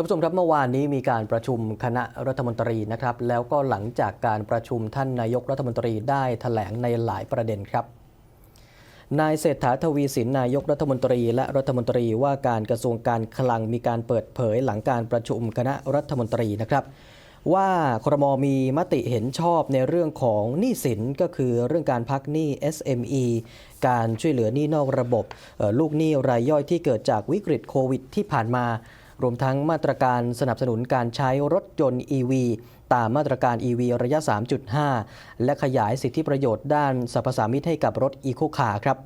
านผู้ชมครับเมื่อวานนี้มีการประชุมคณะรัฐมนตรีนะครับ แล้วก็หลังจากการประชุมท่านนายกรัฐมนตรีได้แถลงในหลายประเด็นครับ นายเศรษฐาทวีสินนายกรัฐมนตรี และรัฐมนตรีว่าการกระทรวงการคลังมีการเปิดเผยหลังการประชุมคณะรัฐมนตรีนะครับ ว่าครมมีมติเห็นชอบในเรื่องของหนี้สินก็คือเรื่องการพักหนี้ SME การช่วยเหลือหนี้นอกระบบลูกหนี้รายย่อยที่เกิดจากวิกฤตโควิดที่ผ่านมา รวมทั้งมาตรการสนับสนุนการใช้รถยนต์ EV ตามมาตรการ EV ระยะ 3.5 และขยายสิทธิประโยชน์ด้านสรรพสามิตให้กับรถอีโคคาร์ครับ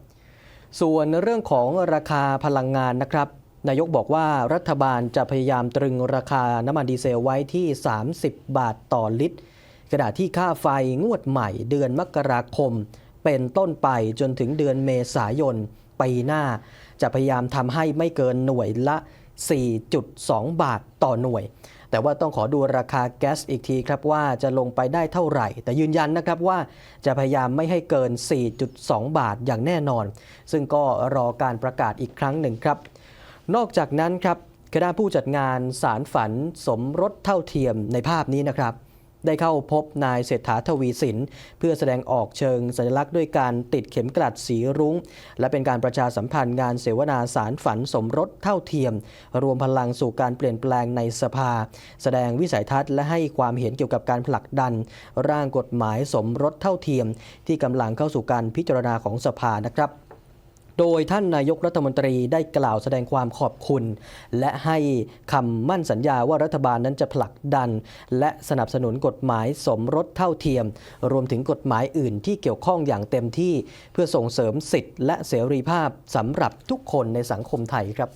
ส่วนเรื่องของราคาพลังงานนะครับ นายกบอกว่ารัฐบาลจะพยายามตรึงราคาน้ำมันดีเซลไว้ที่ 30 บาทต่อลิตร ขณะที่ค่าไฟงวดใหม่เดือนมกราคม เป็นต้นไปจนถึงเดือนเมษายนปีหน้า จะพยายามทำให้ไม่เกินหน่วยละ 4.2 บาทต่อหน่วย แต่ว่าต้องขอดูราคาแก๊สอีกทีครับว่าจะลงไปได้เท่าไหร่ แต่ยืนยันนะครับว่าจะพยายามไม่ให้เกิน 4.2 บาทอย่างแน่นอน ซึ่งก็รอการประกาศอีกครั้งหนึ่งครับ นอกจากนั้นครับคณะผู้จัดงานสารฝันสมรสเท่าเทียมในภาพนี้นะครับ ได้เข้าพบนายเศรษฐาทวีสิน เพื่อแสดงออกเชิงสัญลักษณ์ด้วยการติดเข็มกลัดสีรุ้ง และเป็นการประชาสัมพันธ์งานเสวนาสารฝันสมรสเท่าเทียม รวมพลังสู่การเปลี่ยนแปลงในสภา แสดงวิสัยทัศน์และให้ความเห็นเกี่ยวกับการผลักดัน ร่างกฎหมายสมรสเท่าเทียม ที่กำลังเข้าสู่การพิจารณาของสภานะครับ โดยท่านนายกรัฐมนตรีได้กล่าวแสดงความขอบคุณ และให้คำมั่นสัญญาว่ารัฐบาลนั้นจะผลักดัน และสนับสนุนกฎหมายสมรสเท่าเทียม รวมถึงกฎหมายอื่นที่เกี่ยวข้องอย่างเต็มที่ เพื่อส่งเสริมสิทธิและเสรีภาพสำหรับทุกคนในสังคมไทยครับ